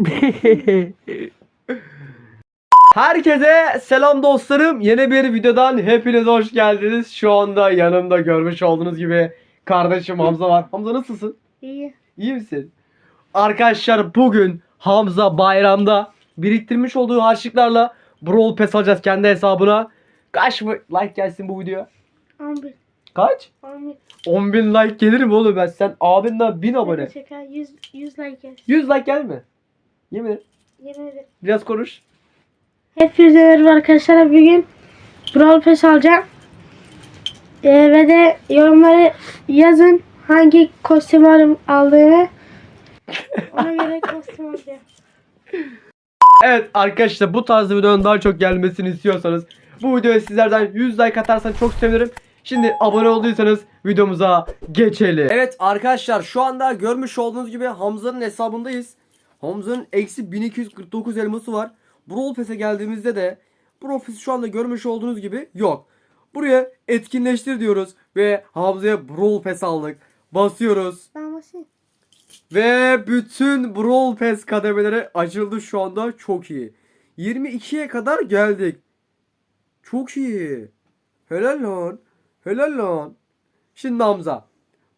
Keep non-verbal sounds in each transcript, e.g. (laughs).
(laughs) Herkese selam dostlarım. Yeni bir videodan hepiniz hoş geldiniz. Şu anda yanımda görmüş olduğunuz gibi kardeşim Hamza var. Hamza nasılsın? İyi. İyi misin? Arkadaşlar bugün Hamza bayramda biriktirmiş olduğu harçlıklarla Brawl Pass alacağız kendi hesabına. Kaç mı like gelsin bu videoya? 11. Kaç? 11. 10.000 like gelir mi oğlum ben? Sen abinden 1000 abone. Şaka 100, 100 like gelsin. 100 like gelir mi? Yemin et. Yemin ederim. Biraz konuş. Hepinize merhaba arkadaşlar. Bugün Brawl Pass alacağım. Ee, ve de yorumları yazın hangi kostüm alım- aldığını. Ona göre (laughs) kostüm alacağım. Evet arkadaşlar bu tarz videonun daha çok gelmesini istiyorsanız bu videoya sizlerden 100 like atarsanız çok sevinirim. Şimdi abone olduysanız videomuza geçelim. Evet arkadaşlar şu anda görmüş olduğunuz gibi Hamza'nın hesabındayız. Hamza'nın eksi 1249 elması var. Brawl Pass'e geldiğimizde de Brawl Pass'i şu anda görmüş olduğunuz gibi yok. Buraya etkinleştir diyoruz ve Hamza'ya Brawl Pass aldık. Basıyoruz. Ben basayım. Ve bütün Brawl Pass kademeleri açıldı şu anda. Çok iyi. 22'ye kadar geldik. Çok iyi. Helal lan. Helal lan. Şimdi Hamza.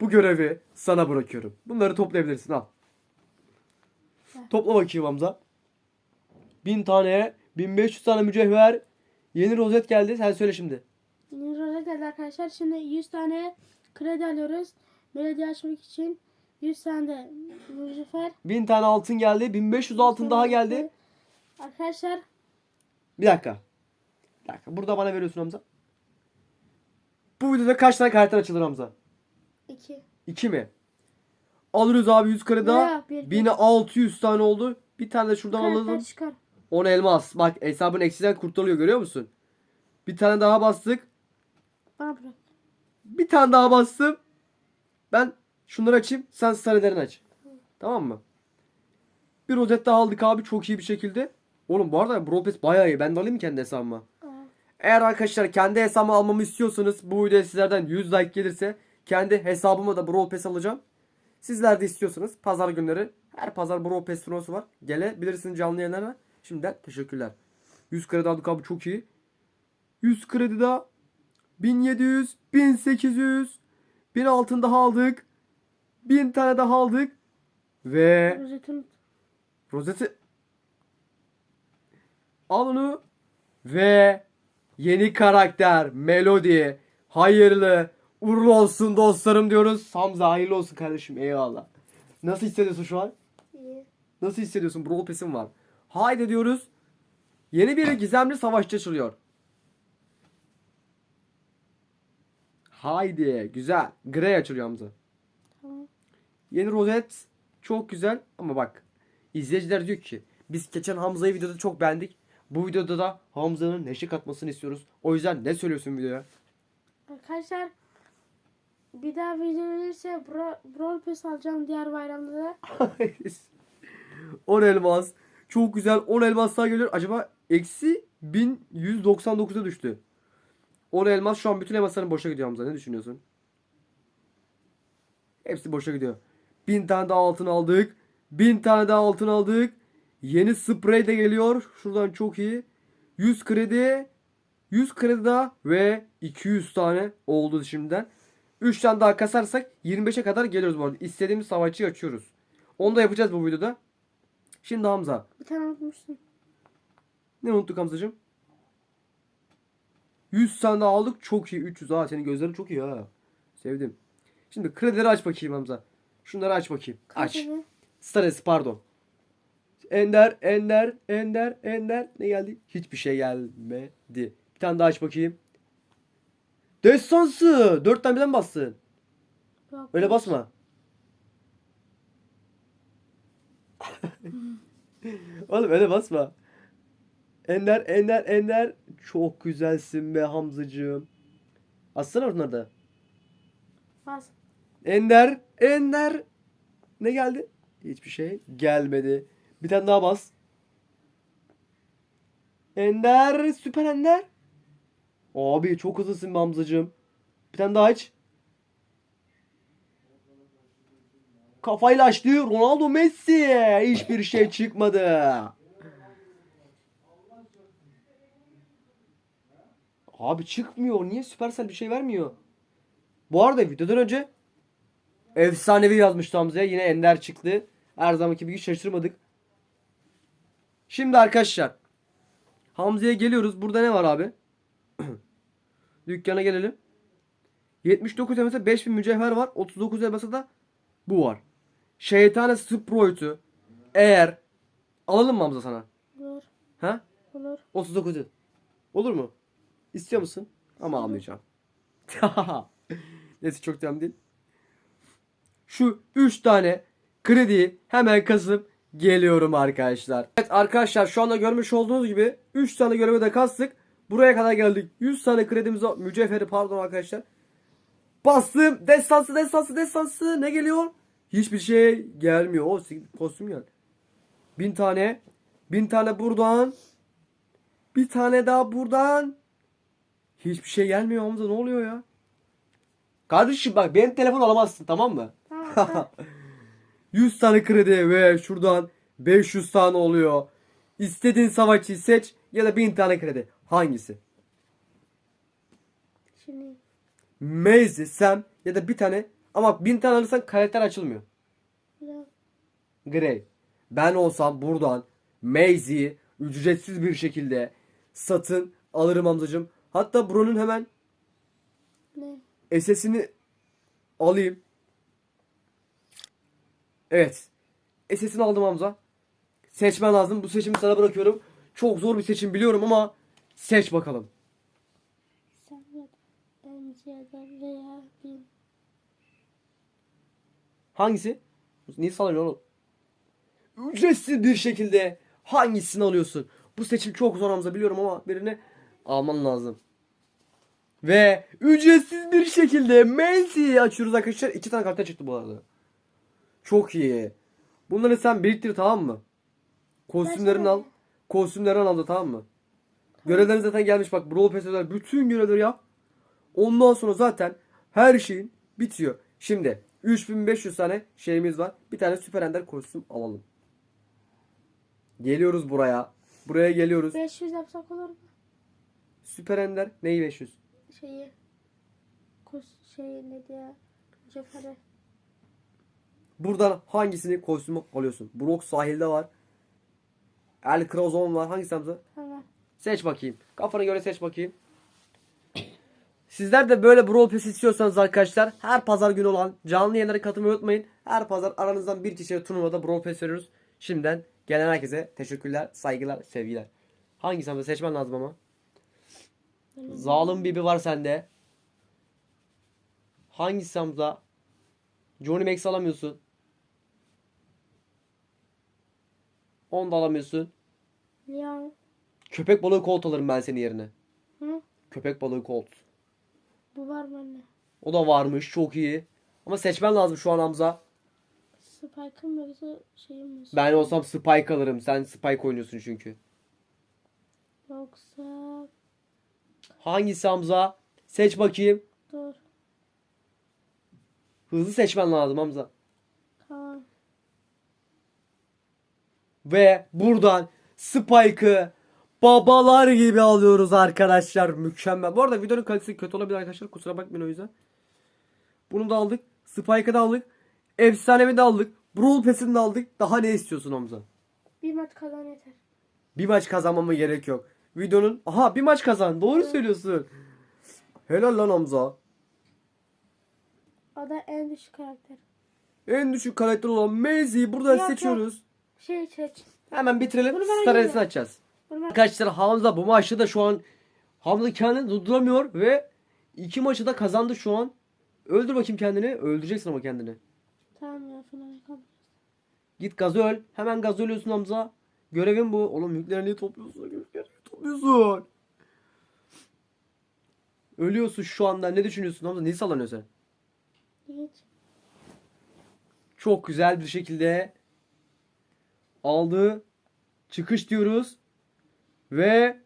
Bu görevi sana bırakıyorum. Bunları toplayabilirsin al. Topla bakayım Hamza. 1000 tane, 1500 tane mücevher. Yeni rozet geldi. Sen söyle şimdi. Nirvana geldi arkadaşlar. Şimdi 100 tane kredi alıyoruz. Belediye açmak için 100 tane de mücevher. 1000 tane altın geldi. 1500 altın daha geldi. Arkadaşlar Bir dakika. Bir dakika. Burada bana veriyorsun Hamza. Bu videoda kaç tane karakter açılır Hamza? 2. 2 mi? Alırız abi 100 kare daha. Ya, bir- 1600 tane oldu. Bir tane de şuradan Karakter alalım. çıkar. 10 elmas. Bak hesabın eksiden kurtarılıyor görüyor musun? Bir tane daha bastık. Bana bırak. Bir tane daha bastım. Ben şunları açayım. Sen sarılarını aç. Tamam mı? Bir rozet daha aldık abi çok iyi bir şekilde. Oğlum bu arada Brawl Pass bayağı iyi. Ben de alayım mı kendi hesabıma? Eğer arkadaşlar kendi hesabımı almamı istiyorsanız bu videoya sizlerden 100 like gelirse kendi hesabıma da Brawl Pass alacağım. Sizler de istiyorsanız pazar günleri her pazar Brawl Pass turnuvası var. Gelebilirsiniz canlı yayınlara. Şimdiden teşekkürler. 100 kredi aldık abi çok iyi. 100 kredi daha 1700, 1800, 1000 altın daha aldık. 1000 tane daha aldık. Ve Rozeti unut. Rozeti al onu ve yeni karakter Melody hayırlı uğurlu olsun dostlarım diyoruz. Hamza hayırlı olsun kardeşim eyvallah. Nasıl hissediyorsun şu an? İyi. Nasıl hissediyorsun? Brawl Pass'in var. Haydi diyoruz. Yeni bir gizemli savaşçı açılıyor. Haydi güzel. Grey açılıyor Hamza. Tamam. Yeni rozet çok güzel ama bak izleyiciler diyor ki biz geçen Hamza'yı videoda çok beğendik. Bu videoda da Hamza'nın neşe katmasını istiyoruz. O yüzden ne söylüyorsun videoya? Arkadaşlar bir daha video gelirse Bra Brawl Pass alacağım diğer bayramda (laughs) da. 10 elmas. Çok güzel 10 elmas daha geliyor. Acaba eksi 1199'a düştü. 10 elmas şu an bütün elmasların boşa gidiyor Hamza. Ne düşünüyorsun? Hepsi boşa gidiyor. 1000 tane daha altın aldık. 1000 tane daha altın aldık. Yeni sprey de geliyor. Şuradan çok iyi. 100 kredi. 100 kredi daha ve 200 tane oldu şimdiden. 3 tane daha kasarsak 25'e kadar geliyoruz bu arada. İstediğimiz savaşçıyı açıyoruz. Onu da yapacağız bu videoda. Şimdi Hamza. Bir tane unutmuştum. Ne unuttuk Hamzacığım? 100 tane daha aldık. Çok iyi. 300. Aa senin gözlerin çok iyi ha. Sevdim. Şimdi kredileri aç bakayım Hamza. Şunları aç bakayım. Aç. Staresi pardon. Ender, Ender, Ender, Ender. Ne geldi? Hiçbir şey gelmedi. Bir tane daha aç bakayım. Destansı. Dört tane birden bassın. Yok. Öyle basma. (laughs) Oğlum öyle basma. Ender, Ender, Ender. Çok güzelsin be Hamzacığım. Atsana onları da. Bas. Ender, Ender. Ne geldi? Hiçbir şey gelmedi. Bir tane daha bas. Ender, süper Ender. Abi çok hızlısın be Hamzacığım. Bir tane daha aç. Kafayla açtı. Ronaldo Messi. Hiçbir şey çıkmadı. Abi çıkmıyor. Niye Supercell bir şey vermiyor? Bu arada videodan önce efsanevi yazmıştı Hamza'ya. Yine Ender çıktı. Her zamanki gibi şaşırmadık. Şimdi arkadaşlar. Hamza'ya geliyoruz. Burada ne var abi? (clears throat) Dükkana gelelim. 79 elmasda 5000 mücevher var. 39 elmasda da bu var. Şeytane Sprout'u eğer alalım mı Hamza sana? Olur. Ha? Olur. 39. Olur mu? İstiyor musun? Ama almayacağım. (laughs) Neyse çok önemli değil. Şu 3 tane krediyi hemen kasıp geliyorum arkadaşlar. Evet arkadaşlar şu anda görmüş olduğunuz gibi 3 tane görevi de kastık. Buraya kadar geldik. 100 tane kredimiz var. Mücevheri pardon arkadaşlar. Bastım. Destansı destansı destansı. Ne geliyor? Hiçbir şey gelmiyor. O kostüm gel. Bin tane. Bin tane buradan. Bir tane daha buradan. Hiçbir şey gelmiyor Hamza ne oluyor ya? Kardeşim bak benim telefon alamazsın tamam mı? Tamam. (laughs) tamam. 100 tane kredi ve şuradan 500 tane oluyor. İstediğin savaşçıyı seç ya da 1000 tane kredi. Hangisi? Şimdi Maze, Sam ya da bir tane ama 1000 tane alırsan karakter açılmıyor. biraz Grey. Ben olsam buradan Maze'i ücretsiz bir şekilde satın alırım Hamzacığım. Hatta Bro'nun hemen ne? SS'ini alayım. Evet. SS'ini aldım Hamza. Seçmen lazım. Bu seçimi sana bırakıyorum. Çok zor bir seçim biliyorum ama seç bakalım. Hangisi? Niye sallanıyor oğlum? Ücretsiz bir şekilde hangisini alıyorsun? Bu seçim çok zor Hamza biliyorum ama birini alman lazım. Ve ücretsiz bir şekilde Macy'yi açıyoruz arkadaşlar. İki tane karakter çıktı bu arada. Çok iyi. Bunları sen biriktir tamam mı? Kostümlerini al. Kostümlerini al da tamam mı? Görevlerin zaten gelmiş bak. Brawl Pass özel bütün görevleri yap. Ondan sonra zaten her şeyin bitiyor. Şimdi 3500 tane şeyimiz var. Bir tane süper ender kostüm alalım. Geliyoruz buraya. Buraya geliyoruz. 500 yapsak olur mu? Süper ender neyi 500? Şeyi. Kus şey ne diye. Cefere. Buradan hangisini kostümü alıyorsun? Brock sahilde var. El Krazon var. Hangisi Hamza? Tamam. Seç bakayım. Kafana göre seç bakayım. Sizler de böyle Brawl Pass istiyorsanız arkadaşlar her pazar günü olan canlı yayınlara katılmayı unutmayın. Her pazar aranızdan bir kişiye turnuvada Brawl Pass veriyoruz. Şimdiden gelen herkese teşekkürler, saygılar, sevgiler. Hangisi Hamza seçmen lazım ama. Zalim Bibi var sende. Hangisi Hamza? Johnny Max alamıyorsun. Onu da alamıyorsun. Ya. Köpek balığı kolt alırım ben senin yerine. Hı? Köpek balığı kolt. Bu var mı anne? O da varmış çok iyi. Ama seçmen lazım şu an Hamza. Spike'ın yoksa şeyim mi? Ben olsam Spike alırım. Sen Spike oynuyorsun çünkü. Yoksa Hangisi Hamza? Seç bakayım. dur. Hızlı seçmen lazım Hamza. Tamam. Ve buradan Spike'ı babalar gibi alıyoruz arkadaşlar. Mükemmel. Bu arada videonun kalitesi kötü olabilir arkadaşlar. Kusura bakmayın o yüzden. Bunu da aldık. Spike'ı da aldık. Efsanevi de aldık. Brawl Pass'ini de aldık. Daha ne istiyorsun Hamza? Bir maç kazan yeter. Bir maç kazanmama gerek yok. Videonun... Aha bir maç kazan. Doğru söylüyorsun. Helal lan Hamza. O da en düşük karakter. En düşük karakter olan Maze'yi buradan Yok, seçiyoruz. Şey seç. Hemen bitirelim. Bunu açacağız. Bunu ben... Arkadaşlar Hamza bu maçta da şu an Hamza kendini durduramıyor ve iki maçı da kazandı şu an. Öldür bakayım kendini. Öldüreceksin ama kendini. Tamam ya kaldı. Git gazı öl. Hemen gazı ölüyorsun Hamza. Görevin bu. Oğlum yükleri niye topluyorsun? Yükleri topluyorsun? Ölüyorsun şu anda. Ne düşünüyorsun Hamza? Niye sallanıyorsun sen? Hiç. Çok güzel bir şekilde aldı. Çıkış diyoruz. Ve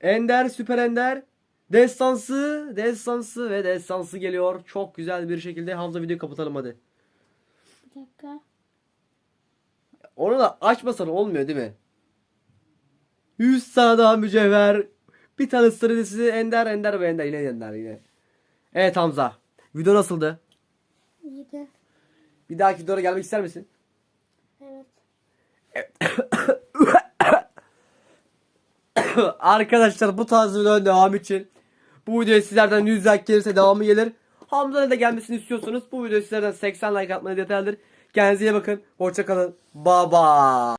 Ender Süper Ender Destansı, destansı ve destansı geliyor. Çok güzel bir şekilde Hamza videoyu kapatalım hadi. Bir dakika. Onu da açmasan olmuyor değil mi? 100 tane daha mücevher. Bir tane stratejisi Ender Ender ve Ender yine Ender yine. Evet Hamza. Video nasıldı? İyiydi. Bir dahaki videoya gelmek ister misin? Evet. (coughs) Arkadaşlar bu tarz videoların devamı için bu videoya sizlerden 100 like gelirse devamı gelir. Hamza'nın da gelmesini istiyorsanız bu videoya sizlerden 80 like atmanız yeterlidir. Kendinize iyi bakın. Hoşçakalın. Baba.